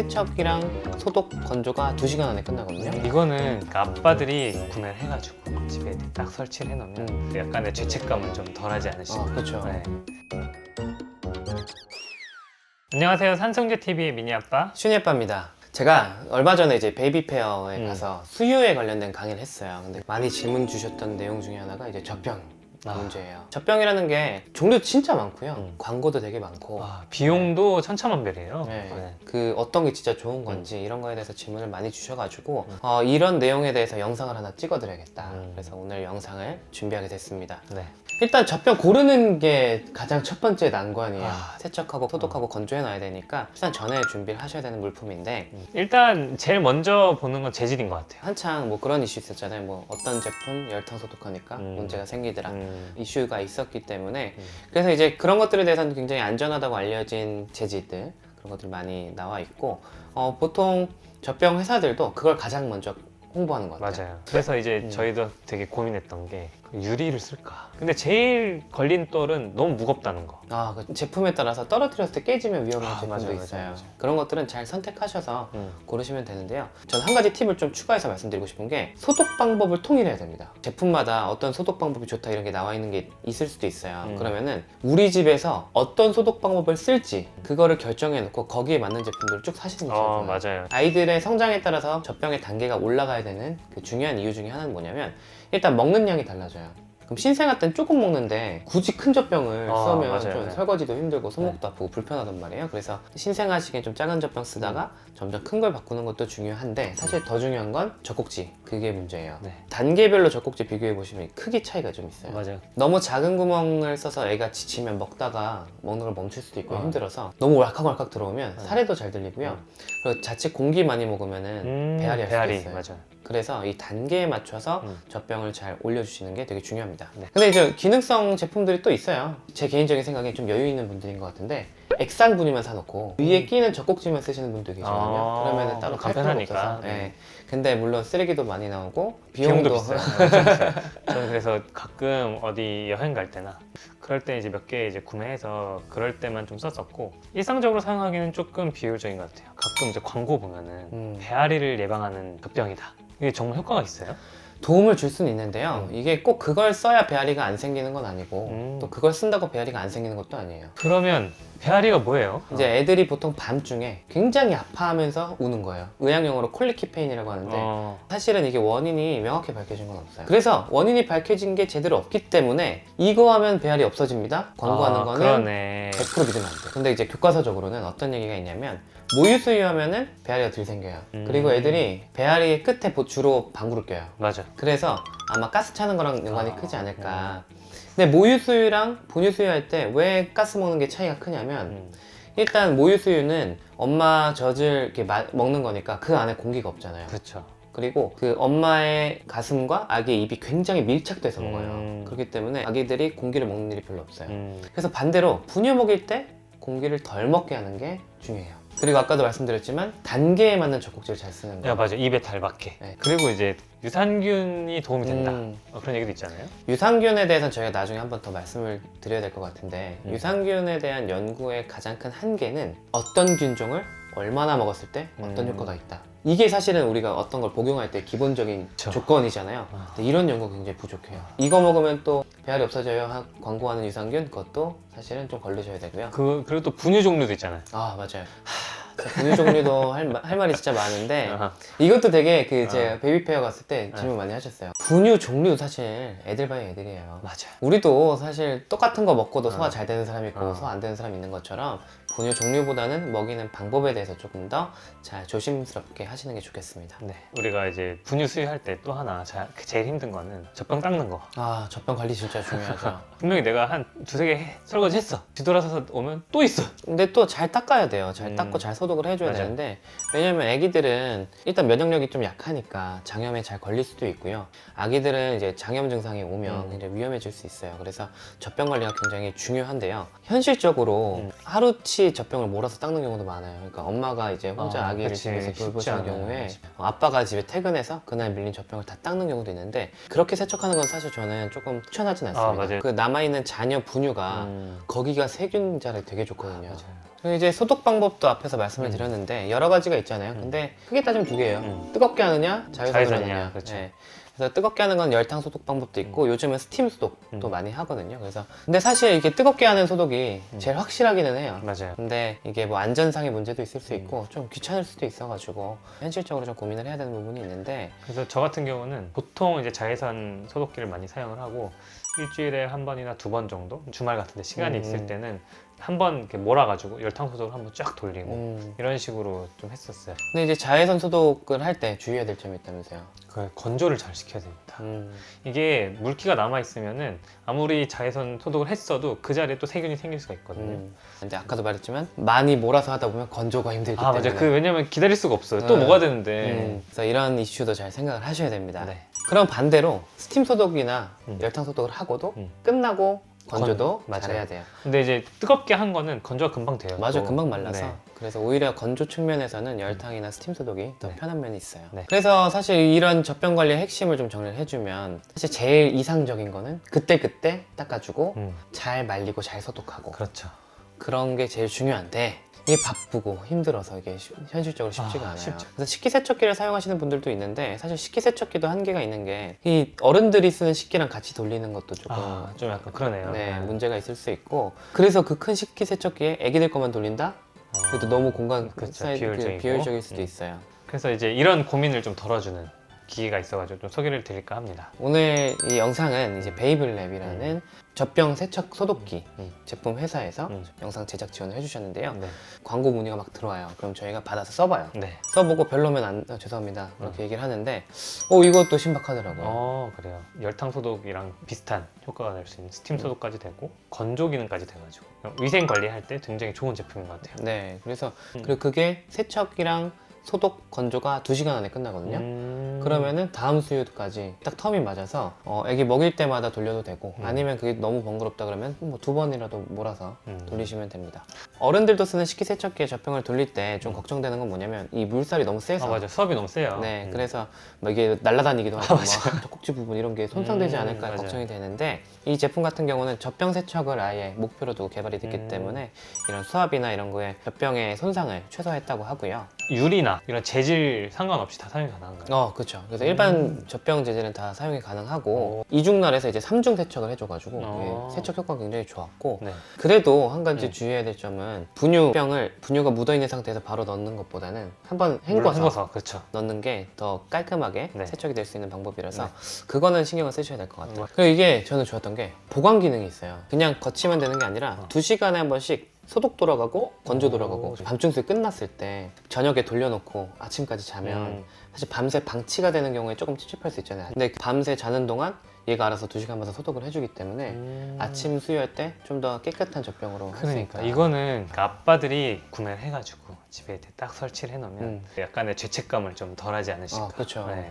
세척이랑 소독 건조가 2시간 안에 끝나거든요. 이거는 그 아빠들이 구매를 해가지고 집에 딱 설치를 해놓으면 음. 약간의 죄책감은 좀 덜하지 않으실까. 어, 그렇죠. 네. 안녕하세요 산성재 TV의 미니 아빠. 슈니 아빠입니다. 제가 얼마 전에 이제 베이비 페어에 음. 가서 수유에 관련된 강의를 했어요. 근데 많이 질문 주셨던 내용 중에 하나가 이제 젖병 아. 문제예요. 젖병이라는 게 종류 진짜 많고요. 음. 광고도 되게 많고. 와, 비용도 천차만별이에요. 네. 네. 그 어떤 게 진짜 좋은 건지 이런 거에 대해서 질문을 많이 주셔가지고 어, 이런 내용에 대해서 영상을 하나 찍어드려야겠다. 음. 그래서 오늘 영상을 준비하게 됐습니다. 네. 일단 젖병 고르는 게 가장 첫 번째 난관이에요. 아. 세척하고 소독하고 건조해놔야 되니까 일단 전에 준비를 하셔야 되는 물품인데 일단 제일 먼저 보는 건 재질인 것 같아요. 한창 뭐 그런 이슈 있었잖아요. 뭐 어떤 제품 열탕 소독하니까 음. 문제가 생기더라. 음. 이슈가 있었기 때문에 음. 그래서 이제 그런 것들에 대해서는 굉장히 안전하다고 알려진 재질들 그런 것들이 많이 나와 있고 어, 보통 젖병 회사들도 그걸 가장 먼저 홍보하는 것 같아요. 맞아요. 그래서 이제 음. 저희도 되게 고민했던 게그 유리를 쓸까. 근데 제일 걸린 떨은 너무 무겁다는 거. 아, 그 제품에 따라서 떨어뜨렸을 때 깨지면 위험한 아, 제품도 맞아요, 있어요. 맞아요, 맞아요. 그런 것들은 잘 선택하셔서 음. 고르시면 되는데요. 전 한 가지 팁을 좀 추가해서 말씀드리고 싶은 게 소독 방법을 통일해야 됩니다. 제품마다 어떤 소독 방법이 좋다 이런 게 나와 있는 게 있을 수도 있어요. 음. 그러면은 우리 집에서 어떤 소독 방법을 쓸지 그거를 결정해 놓고 거기에 맞는 제품들을 쭉 사시는 게 어, 좋아요. 맞아요. 아이들의 성장에 따라서 젖병의 단계가 올라가야 되는 그 중요한 이유 중에 하나는 뭐냐면 일단 먹는 양이 달라져요. 그럼 신생아 때는 조금 먹는데 굳이 큰 젖병을 아, 쓰면 맞아요. 좀 네. 설거지도 힘들고 손목도 아프고 불편하단 말이에요. 그래서 신생아 시기에 좀 작은 젖병 쓰다가 점점 큰 걸 바꾸는 것도 중요한데 사실 더 중요한 건 젖꼭지 그게 문제예요. 네. 단계별로 젖꼭지 비교해 보시면 크기 차이가 좀 있어요. 맞아요. 너무 작은 구멍을 써서 애가 지치면 먹다가 먹는 걸 멈출 수도 있고 어. 힘들어서 너무 왈칵왈칵 들어오면 어. 살에도 잘 들리고요. 그리고 자칫 공기 많이 먹으면은 음, 배앓이 할 수도 배앓이 있어요. 맞아요. 그래서 이 단계에 맞춰서 음. 젖병을 잘 올려주시는 게 되게 중요합니다. 네. 근데 이제 기능성 제품들이 또 있어요. 제 개인적인 생각에 좀 여유 있는 분들인 것 같은데 액상 분유만 사놓고 위에 끼는 젖꼭지만 쓰시는 분도 계시거든요. 음. 아, 그러면 따로 간편하니까. 없어서. 예. 근데 물론 쓰레기도 많이 나오고 비용도 비용도. 엄청 비싸요. 저는 그래서 가끔 어디 여행 갈 때나 그럴 때 이제 몇 개 이제 구매해서 그럴 때만 좀 썼었고 일상적으로 사용하기는 조금 비효율적인 것 같아요. 가끔 이제 광고 보면은 음. 배앓이를 예방하는 젖병이다. 이게 정말 효과가 있어요? 도움을 줄 수는 있는데요. 음. 이게 꼭 그걸 써야 배앓이가 안 생기는 건 아니고 음. 또 그걸 쓴다고 배앓이가 안 생기는 것도 아니에요. 그러면 배앓이가 뭐예요? 이제 애들이 보통 밤중에 굉장히 아파하면서 우는 거예요. 의학용어로 콜리키 페인이라고 하는데 어, 사실은 이게 원인이 명확히 밝혀진 건 없어요. 그래서 원인이 밝혀진 게 제대로 없기 때문에 이거 하면 배앓이 없어집니다. 광고하는 아, 거는 그러네. 100% 믿으면 안 돼. 근데 이제 교과서적으로는 어떤 얘기가 있냐면 모유 수유 하면은 배앓이가 덜 생겨요. 음. 그리고 애들이 배앓이 끝에 보- 주로 방구를 껴요. 맞아. 그래서 아마 가스 차는 거랑 연관이 아, 크지 않을까. 근데 모유 수유랑 분유 수유 할 때 왜 가스 먹는 게 차이가 크냐면 음. 일단 모유 수유는 엄마 젖을 이렇게 마- 먹는 거니까 그 안에 공기가 없잖아요. 그렇죠. 그리고 그 엄마의 가슴과 아기의 입이 굉장히 밀착돼서 먹어요. 음. 그렇기 때문에 아기들이 공기를 먹는 일이 별로 없어요. 음. 그래서 반대로 분유 먹일 때 공기를 덜 먹게 하는 게 중요해요. 그리고 아까도 말씀드렸지만 단계에 맞는 젖꼭지를 잘 쓰는 거. 야 맞아 입에 닮았게. 네. 그리고 이제 유산균이 도움이 된다. 음. 어, 그런 얘기도 있잖아요. 유산균에 대해서는 저희가 나중에 한 번 더 말씀을 드려야 될 것 같은데 음. 유산균에 대한 연구의 가장 큰 한계는 어떤 균종을 얼마나 먹었을 때 어떤 음. 효과가 있다. 이게 사실은 우리가 어떤 걸 복용할 때 기본적인 그쵸. 조건이잖아요. 아. 근데 이런 연구가 굉장히 부족해요. 이거 먹으면 또 배앓이 없어져요. 하- 광고하는 유산균 그것도 사실은 좀 걸르셔야 되고요. 그 그리고 또 분유 종류도 있잖아요. 아 맞아요. 분유 종류도 할, 마- 할 말이 진짜 많은데 아하. 이것도 되게 그 아. 제가 베이비 페어 갔을 때 질문 많이 하셨어요. 분유 종류도 사실 애들 바이 애들이에요. 맞아. 우리도 사실 똑같은 거 먹고도 소화 어. 잘 되는 사람 있고 어. 소화 안 되는 사람 있는 것처럼 분유 종류보다는 먹이는 방법에 대해서 조금 더 잘 조심스럽게 하시는 게 좋겠습니다. 네. 우리가 이제 분유 수유할 때 또 하나 자- 제일 힘든 거는 젖병 닦는 거. 아 젖병 관리 진짜 중요하죠. 분명히 내가 한 두세 개 해- 설거지 했어. 뒤돌아서서 오면 또 있어. 근데 또 잘 닦아야 돼요. 잘 음. 닦고 잘 소독을 해줘야 맞아요. 되는데 왜냐면 아기들은 일단 면역력이 좀 약하니까 장염에 잘 걸릴 수도 있고요. 아기들은 이제 장염 증상이 오면 음. 굉장히 위험해질 수 있어요. 그래서 젖병 관리가 굉장히 중요한데요. 현실적으로 음. 하루치 젖병을 몰아서 닦는 경우도 많아요. 그러니까 엄마가 이제 혼자 아, 아, 기를 그치. 집에서 돌보시는. 경우에. 어, 아빠가 집에 퇴근해서 그날 밀린 젖병을 다 닦는 경우도 있는데 그렇게 세척하는 건 사실 저는 조금 추천하진 않습니다. 아. 그 남아 있는 자녀 분유가 음. 거기가 세균 자리 되게 좋거든요. 맞아요. 그리고 이제 소독 방법도 앞에서 말씀을 음. 드렸는데 여러 가지가 있잖아요. 음. 근데 크게 따지면 두 개예요. 음. 뜨겁게 하느냐, 자외선이냐, 하느냐. 그렇죠. 네. 그래서 뜨겁게 하는 건 열탕 소독 방법도 있고 요즘은 스팀 소독도 음. 많이 하거든요. 그래서 근데 사실 이게 뜨겁게 하는 소독이 음. 제일 확실하기는 해요. 맞아요. 근데 이게 뭐 안전상의 문제도 있을 수 음. 있고 좀 귀찮을 수도 있어가지고 현실적으로 좀 고민을 해야 되는 부분이 있는데 그래서 저 같은 경우는 보통 이제 자외선 소독기를 많이 사용을 하고 일주일에 한 번이나 두 번 정도 주말 같은데 시간이 음. 있을 때는 한번 이렇게 몰아가지고 열탕 소독을 한번 쫙 돌리고 음. 이런 식으로 좀 했었어요. 근데 이제 자외선 소독을 할 때 주의해야 될 점이 있다면서요. 그 건조를 잘 시켜야 됩니다. 음. 이게 물기가 남아 있으면은 아무리 자외선 소독을 했어도 그 자리에 또 세균이 생길 수가 있거든요. 음. 근데 아까도 말했지만 많이 몰아서 하다 보면 건조가 힘들기 아 때문에 맞아. 그 왜냐면 기다릴 수가 없어요. 또 네. 뭐가 되는데. 음, 그래서 이런 이슈도 잘 생각을 하셔야 됩니다. 네. 그럼 반대로 스팀 소독이나 음. 열탕 소독을 하고도 음. 끝나고 건조도 맞아요. 잘해야 돼요. 근데 이제 뜨겁게 한 거는 건조가 금방 돼요. 맞아 또. 금방 말라서 네. 그래서 오히려 건조 측면에서는 열탕이나 스팀 소독이 더 네. 편한 면이 있어요. 네. 그래서 사실 이런 젖병 관리의 핵심을 좀 정리를 해주면 사실 제일 이상적인 거는 그때 그때 닦아주고 음, 잘 말리고 잘 소독하고 그렇죠. 그런 게 제일 중요한데 이게 바쁘고 힘들어서 이게 쉬- 현실적으로 쉽지가 아, 않아요. 쉽지. 그래서 식기세척기를 사용하시는 분들도 있는데 사실 식기세척기도 한계가 있는 게 이 어른들이 쓰는 식기랑 같이 돌리는 것도 조금 아, 좀 약간 그러네요. 네, 아. 문제가 있을 수 있고 그래서 그 큰 식기세척기에 애기들 것만 돌린다? 아, 그것도 너무 공간. 사이드 비효율적이고. 그 비효율적일 수도 음. 있어요. 그래서 이제 이런 고민을 좀 덜어주는 기계가 있어가지고 좀 소개를 드릴까 합니다. 오늘 이 영상은 이제 베이블랩이라는 젖병 세척 소독기 음. 제품 회사에서 음. 영상 제작 지원을 해주셨는데요. 네. 광고 문의가 막 들어와요. 그럼 저희가 받아서 써봐요. 네. 써보고 별로면 안 어, 죄송합니다 그렇게 얘기를 하는데 어 이것도 신박하더라고요. 어 그래요. 열탕 소독이랑 비슷한 효과가 낼수 있는 스팀 소독까지 되고 건조 기능까지 돼가지고 위생 관리할 때 굉장히 좋은 제품인 것 같아요. 네, 그래서 음. 그리고 그게 세척이랑 소독 건조가 2시간 안에 끝나거든요. 음. 그러면은 다음 수유까지 딱 텀이 맞아서 어, 애기 먹일 때마다 돌려도 되고 음. 아니면 그게 너무 번거롭다 그러면 뭐 두 번이라도 몰아서 음. 돌리시면 됩니다. 어른들도 쓰는 식기세척기에 젖병을 돌릴 때 좀 걱정되는 건 뭐냐면 이 물살이 너무 세서 아 맞아 수압이 너무 세요. 네, 음. 그래서 뭐 이게 날아다니기도 하고 뭐 맞아요. 젖꼭지 부분 이런 게 손상되지 음, 않을까 맞아요. 걱정이 되는데 이 제품 같은 경우는 젖병 세척을 아예 목표로 두고 개발이 됐기 음. 때문에 이런 수압이나 이런 거에 젖병의 손상을 최소화했다고 하고요. 유리나 이런 재질 상관없이 다 사용이 가능한가요? 어, 그렇죠. 그래서 음. 일반 젖병 재질은 다 사용이 가능하고 이중날에서 이제 삼중 세척을 해줘가지고 어. 이게 세척 효과가 굉장히 좋았고 네. 그래도 한 가지 음. 주의해야 될 점은 분유병을 분유가 묻어 있는 상태에서 바로 넣는 것보다는 한번 헹궈서 헹궈서 그렇죠. 넣는 게 더 깔끔하게 네. 세척이 될 수 있는 방법이라서 네. 그거는 신경을 쓰셔야 될 것 같아요. 음. 그리고 이게 저는 좋았던 게 보관 기능이 있어요. 그냥 거치면 되는 게 아니라 어. 두 시간에 한 번씩 소독 돌아가고 건조 오. 돌아가고 밤중 수유 끝났을 때 저녁에 돌려놓고 아침까지 자면 음. 사실 밤새 방치가 되는 경우에 조금 찝찝할 수 있잖아요. 근데 밤새 자는 동안 얘가 알아서 두 시간마다 소독을 해주기 때문에 음. 아침 수유할 때 좀 더 깨끗한 젖병으로 할 수 그러니까 있다. 이거는 그러니까 아빠들이 구매를 해가지고 집에 이렇게 딱 설치를 해놓으면 음. 약간의 죄책감을 좀 덜하지 않으실까. 어, 그렇죠. 네.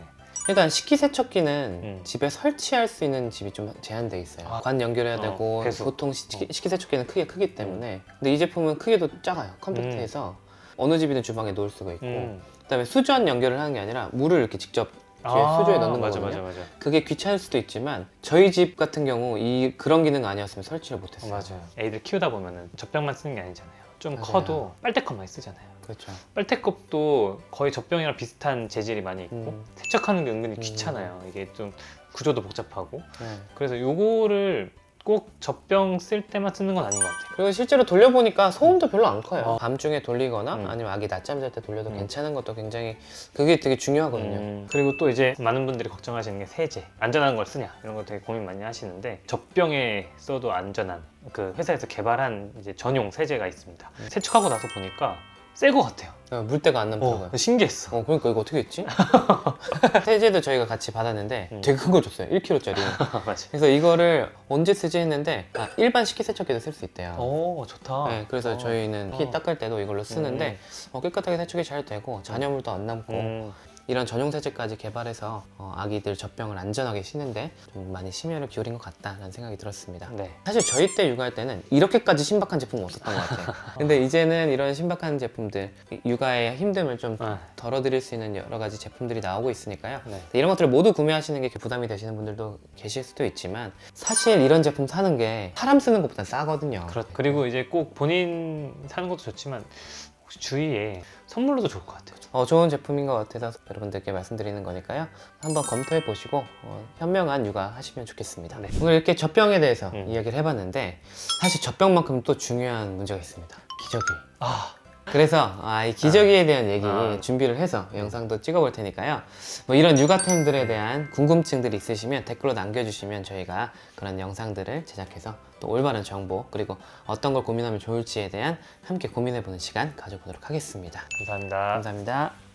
일단 식기세척기는 음. 집에 설치할 수 있는 집이 좀 제한돼 있어요. 아. 관 연결해야 어, 되고 배수. 보통 식기, 어. 음. 식기세척기는 크게 크기 때문에 근데 이 제품은 크기도 작아요. 컴팩트해서 어느 집이든 주방에 놓을 수가 있고 음. 그다음에 수전 연결을 하는 게 아니라 물을 이렇게 직접 뒤에 수조에 넣는 아, 맞아, 거거든요. 맞아, 맞아. 그게 귀찮을 수도 있지만 저희 집 같은 경우 이 그런 기능 아니었으면 설치를 어, 못했어요. 맞아요. 애들 키우다 보면은 젖병만 쓰는 게 아니잖아요. 좀 맞아요. 커도 빨대컵 많이 쓰잖아요. 그렇죠. 빨대컵도 거의 젖병이랑 비슷한 재질이 많이 있고 음. 세척하는 게 은근히 음. 귀찮아요. 이게 좀 구조도 복잡하고 네. 그래서 요거를 꼭 젖병 쓸 때만 쓰는 건 아닌 것 같아요. 그리고 실제로 돌려보니까 소음도 별로 안 커요. 어. 밤중에 돌리거나 음. 아니면 아기 낮잠 잘 때 돌려도 음. 괜찮은 것도 굉장히 그게 되게 중요하거든요. 음, 그리고 또 이제 많은 분들이 걱정하시는 게 세제 안전한 걸 쓰냐 이런 거 되게 고민 많이 하시는데 젖병에 써도 안전한 그 회사에서 개발한 이제 전용 세제가 있습니다. 음. 세척하고 나서 보니까 새 거 같아요. 어, 물때가 안 남더라고요. 어, 신기했어. 어, 그러니까 이거 어떻게 했지? 세제도 저희가 같이 받았는데 음. 되게 큰 거 줬어요. 1kg짜리. 맞아. 그래서 이거를 언제 쓰지 했는데 아, 일반 식기세척기도 쓸 수 있대요. 오 좋다. 네, 그래서 어. 저희는 키 어. 닦을 때도 이걸로 쓰는데 어, 깨끗하게 세척이 잘 되고 잔여물도 안 남고 음, 이런 전용 세제까지 개발해서 어, 아기들 젖병을 안전하게 쉬는데 좀 많이 심혈을 기울인 것 같다라는 생각이 들었습니다. 네. 사실 저희 때 육아할 때는 이렇게까지 신박한 제품은 없었던 것 같아요. 근데 이제는 이런 신박한 제품들, 이 육아의 힘듦을 좀 아, 덜어드릴 수 있는 여러 가지 제품들이 나오고 있으니까요. 네. 이런 것들을 모두 구매하시는 게 부담이 되시는 분들도 계실 수도 있지만 사실 이런 제품 사는 게 사람 쓰는 것보다 싸거든요. 그렇. 그리고 이제 꼭 본인 사는 것도 좋지만 혹시 주위에 선물로도 좋을 것 같아요. 어, 좋은 제품인 것 같아서 여러분들께 말씀드리는 거니까요. 한번 검토해 보시고 어, 현명한 육아 하시면 좋겠습니다. 네. 오늘 이렇게 젖병에 대해서 음. 이야기를 해봤는데 사실 젖병만큼 또 중요한 문제가 있습니다. 기저귀. 아, 그래서 아, 이 기저귀에 대한 얘기 아. 준비를 해서 영상도 찍어볼 테니까요. 뭐 이런 육아템들에 대한 궁금증들이 있으시면 댓글로 남겨주시면 저희가 그런 영상들을 제작해서 또 올바른 정보 그리고 어떤 걸 고민하면 좋을지에 대한 함께 고민해보는 시간 가져보도록 하겠습니다. 감사합니다. 감사합니다.